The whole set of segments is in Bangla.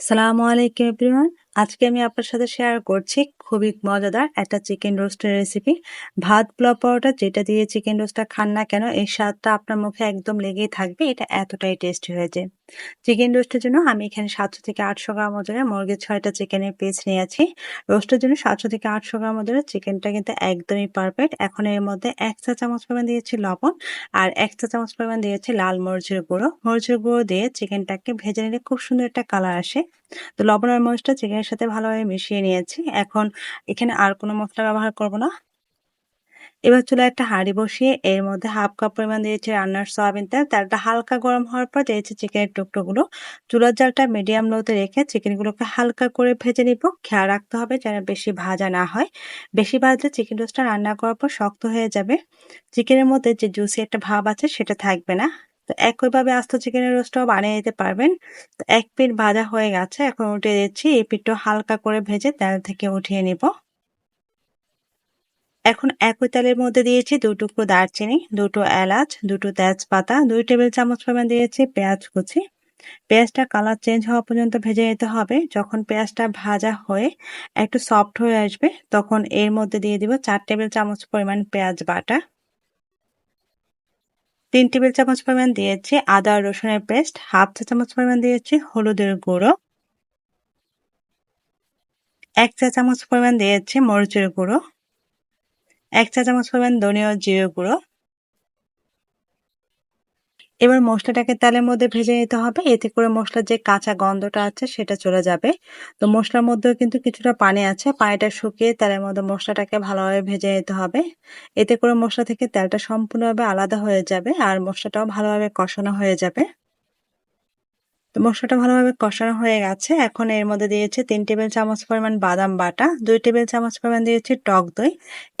সালামু আলাইকুম এভরিওয়ান আজকে আমি আপনার সাথে শেয়ার করছি খুবই মজাদার একটা চিকেন রোস্টের রেসিপি ভাত পোলাও পরোটা যেটা দিয়ে চিকেন রোস্টটা খান না কেন, এই স্বাদটা আপনার মুখে একদম লেগেই থাকবে, এটা এতটাই টেস্টি হয়েছে। চিকেন রোস্টের জন্য আমি এখানে সাতশো থেকে আটশো গ্রাম ওজনের মুরগির ছয়টা চিকেনের পিস নিয়েছি। রোস্টের জন্য সাতশো থেকে আটশো গ্রাম ওজনের চিকেনটা কিন্তু একদমই পারফেক্ট এখন এর মধ্যে এক চা চামচ পরিমাণ দিয়েছি লবণ আর এক চা চামচ পরিমাণ দিয়েছি লাল মরিচের গুঁড়ো। মরিচের গুঁড়ো দিয়ে চিকেনটাকে ভেজে নিলে খুব সুন্দর একটা কালার আসে। তো লবণ আর মরিচটা চিকেনের সাথে ভালোভাবে মিশিয়ে নিয়েছি। এখন এখানে আর কোনো মশলা ব্যবহার করব না। এবার চুলা একটা হাঁড়ি বসিয়ে এর মধ্যে হাফ কাপ পরিমাণ দিয়েছি রান্নার সয়াবিন তেল। তেলটা হালকা গরম হওয়ার পর দিয়েছি চিকেনের টুকরোগুলো। চুলার জালটা মিডিয়াম লোতে রেখে চিকেনগুলোকে হালকা করে ভেজে নিব। খেয়াল রাখতে হবে যেন বেশি ভাজা না হয়। বেশি ভাজলে চিকেন রোস্টটা রান্না করার পর শক্ত হয়ে যাবে। চিকেনের মধ্যে যে জুসি একটা ভাব আছে সেটা থাকবে না। তো একইভাবে আস্ত চিকেনের রোস্টটাও বানিয়ে নিতে পারবেন। তো এক পিঠ ভাজা হয়ে গেছে, এখন উঠিয়ে দিচ্ছি। এই পিঠটা হালকা করে ভেজে তেল থেকে উঠিয়ে নিব। এখন একই তেলের মধ্যে দিয়েছি দু টুকরো দারচিনি, দুটো এলাচ, দুটো তেজপাতা, দুই টেবিল চামচ পরিমাণ দিয়েছি পেঁয়াজ কুচি। পেঁয়াজটা কালার চেঞ্জ হওয়া পর্যন্ত ভেজে নিতে হবে। যখন পেঁয়াজটা ভাজা হয়ে একটু সফট হয়ে আসবে, তখন এর মধ্যে দিয়ে দিব চার টেবিল চামচ পরিমাণ পেঁয়াজ বাটা। তিন টেবিল চামচ পরিমাণ দিয়েছি আদা রসুনের পেস্ট, হাফ চা চামচ পরিমাণ দিয়েছি হলুদের গুঁড়ো। এক চা চামচ পরিমাণ দিয়েছি মরিচের গুঁড়ো। এক চা চামচ পরিমাণ ধনিয়া জিরে গুঁড়ো। এবার মশলাটাকে তেলের মধ্যে ভেজে নিতে হবে। এতে করে মশলার যে কাঁচা গন্ধটা আছে সেটা চলে যাবে। তো মশলার মধ্যেও কিন্তু কিছুটা পানি আছে। পানিটা শুকিয়ে তেলের মধ্যে মশলাটাকে ভালোভাবে ভেজে নিতে হবে। এতে করে মশলা থেকে তেলটা সম্পূর্ণভাবে আলাদা হয়ে যাবে আর মশলাটাও ভালোভাবে কষানো হয়ে যাবে। তো মশলাটা ভালোভাবে কষানো হয়ে গেছে। এখন এর মধ্যে দিয়েছে তিন টেবিল চামচ পরিমাণ বাদাম বাটা, দুই টেবিল চামচ পরিমাণ দিয়েছি টক দই।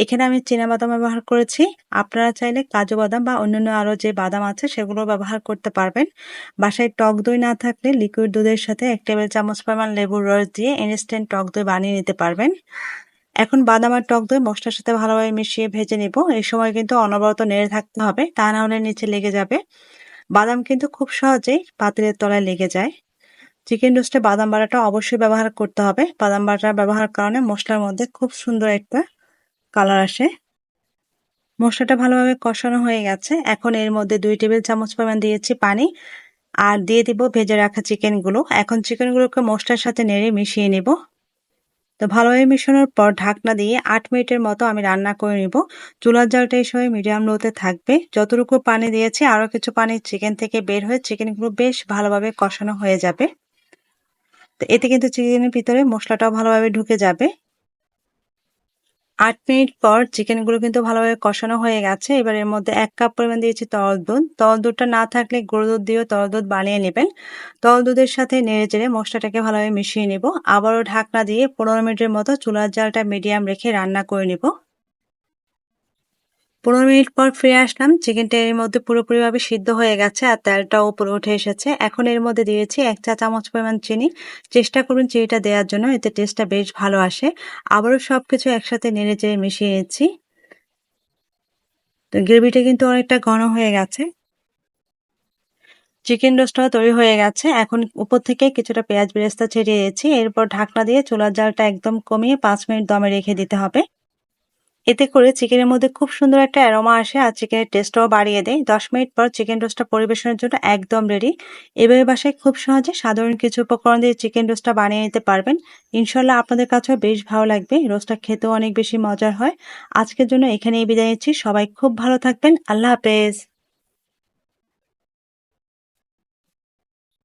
এখানে আমি চীনা বাদাম ব্যবহার করেছি। আপনারা চাইলে কাজু বাদাম বা অন্যান্য আরও যে বাদাম আছে সেগুলো ব্যবহার করতে পারবেন। বাসায় টক দই না থাকলে লিকুইড দুধের সাথে এক টেবিল চামচ পরিমাণ লেবুর রস দিয়ে ইনস্ট্যান্ট টক দই বানিয়ে নিতে পারবেন। এখন বাদাম আর টক দই মশলার সাথে ভালোভাবে মিশিয়ে ভেজে নেব। এই সময় কিন্তু অনবরত নেড়ে থাকতে হবে, তা না হলে নিচে লেগে যাবে। বাদাম কিন্তু খুব সহজেই পাতিলের তলায় লেগে যায়। চিকেন রোস্টে বাদাম বাটাটা অবশ্যই ব্যবহার করতে হবে। বাদাম বাটা ব্যবহার কারণে মশলার মধ্যে খুব সুন্দর একটা কালার আসে। মশলাটা ভালোভাবে কষানো হয়ে গেছে। এখন এর মধ্যে দুই টেবিল চামচ পরিমাণ দিয়েছি পানি আর দিয়ে দিব ভেজে রাখা চিকেনগুলো এখন চিকেনগুলোকে মশলার সাথে নেড়ে মিশিয়ে নেব। তো ভালোভাবে মিশানোর পর ঢাকনা দিয়ে আট মিনিটের মতো আমি রান্না করে নিব। চুলার জালটা এই সময় মিডিয়াম লোতে থাকবে। যতটুকু পানি দিয়েছি, আরও কিছু পানি চিকেন থেকে বের হয়ে চিকেনগুলো বেশ ভালোভাবে কষানো হয়ে যাবে। তো এতে কিন্তু চিকেনের ভিতরে মশলাটাও ভালোভাবে ঢুকে যাবে। আট মিনিট পর চিকেনগুলো কিন্তু ভালোভাবে কষানো হয়ে গেছে। এবার এর মধ্যে এক কাপ পরিমাণ দিয়েছি তরল দুধ। তরল দুধটা না থাকলে গুঁড়ো দুধ দিয়েও তরল দুধ বানিয়ে নেবেন। তরল দুধের সাথে নেড়ে চেড়ে মশলাটাকে ভালোভাবে মিশিয়ে নেব। আবারও ঢাকনা দিয়ে পনেরো মিনিটের মতো চুলার জালটা মিডিয়াম রেখে রান্না করে নেব। পনেরো মিনিট পর ফিরে আসলাম। চিকেনটা এর মধ্যে পুরোপুরিভাবে সিদ্ধ হয়ে গেছে আর তেলটাও উপরে উঠে এসেছে। এখন এর মধ্যে দিয়েছি এক চা চামচ পরিমাণ চিনি। চেষ্টা করুন চিনিটা দেওয়ার জন্য, এতে টেস্টটা বেশ ভালো আসে। আবারও সব কিছু একসাথে নেড়ে চেড়ে মিশিয়ে নিচ্ছি। তো গ্রেভিটা কিন্তু অনেকটা ঘন হয়ে গেছে। চিকেন রোস্টটাও তৈরি হয়ে গেছে। এখন উপর থেকে কিছুটা পেঁয়াজ বেরেস্তা ছেড়ে দিয়েছি। এরপর ঢাকনা দিয়ে চুলার জালটা একদম কমিয়ে পাঁচ মিনিট দমে রেখে দিতে হবে। এতে করে চিকেনের মধ্যে খুব সুন্দর একটা অ্যারোমা আসে আর চিকেনের টেস্টটাও বাড়িয়ে দেয়। দশ মিনিট পর চিকেন রোস্টটা পরিবেশনের জন্য একদম রেডি। এভাবে বাসায় খুব সহজে সাধারণ কিছু উপকরণ দিয়ে চিকেন রোস্টটা বানিয়ে নিতে পারবেন। ইনশাল্লাহ আপনাদের কাছেও বেশ ভালো লাগবে। রোস্টটা খেতেও অনেক বেশি মজার হয়। আজকের জন্য এখানেই বিদায় নিচ্ছি। সবাই খুব ভালো থাকবেন। আল্লাহ হাফেজ।